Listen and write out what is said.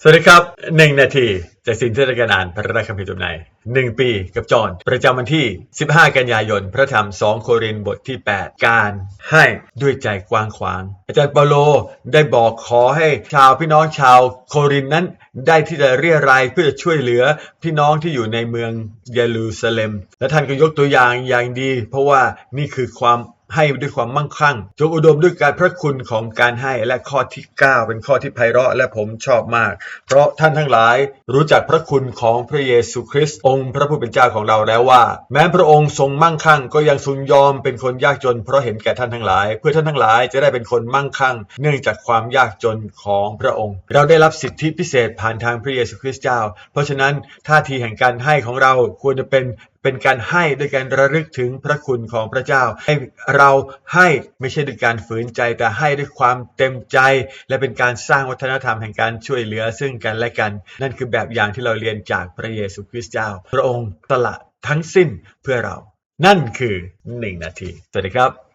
สวัสดีครับหนึ่งนาทีจากสิ่งที่เราจะอ่านพระราชคัมภีร์จบในหนึ่งปีกับจอห์นประจำวันที่ 15 กันยายน พระธรรม 2 โครินบทที่ 8 การให้ด้วยใจกว้างขวาง อาจารย์เปาโลได้บอกขอให้ชาวพี่น้องชาวโครินนั้น ได้ที่จะเรียรายเพื่อจะช่วยเหลือพี่น้องที่อยู่ในเมืองเยรูซาเล็ม และท่านก็ยกตัวอย่างอย่างดี เพราะว่านี่คือความ ให้ด้วยความมั่งคั่ง จงอุดมด้วยการพระคุณของการให้และข้อที่ 9 เป็นข้อที่ไพเราะและผมชอบมาก เพราะท่านทั้งหลายรู้จักพระคุณของพระเยซูคริสต์องค์พระผู้เป็นเจ้าของเราแล้วว่า แม้พระองค์ทรงมั่งคั่ง ก็ยังทรงยอมเป็นคนยากจน เพราะเห็นแก่ท่านทั้งหลาย เพื่อท่านทั้งหลายจะได้เป็นคนมั่งคั่ง เนื่องจากความยากจนของพระองค์ เราได้รับสิทธิพิเศษผ่านทางพระเยซูคริสต์เจ้า เพราะฉะนั้นท่าทีแห่งการให้ของเราควรจะเป็น เป็นการให้ด้วยการระลึกถึงพระคุณของพระเจ้า ให้เราให้ไม่ใช่ด้วยการฝืนใจแต่ให้ด้วยความเต็มใจ และเป็นการสร้างวัฒนธรรมแห่งการช่วยเหลือซึ่งกันและกัน นั่นคือแบบอย่างที่เราเรียนจากพระเยซูคริสต์เจ้า พระองค์สละทั้งสิ้นเพื่อเรา นั่นคือหนึ่งนาที สวัสดีครับ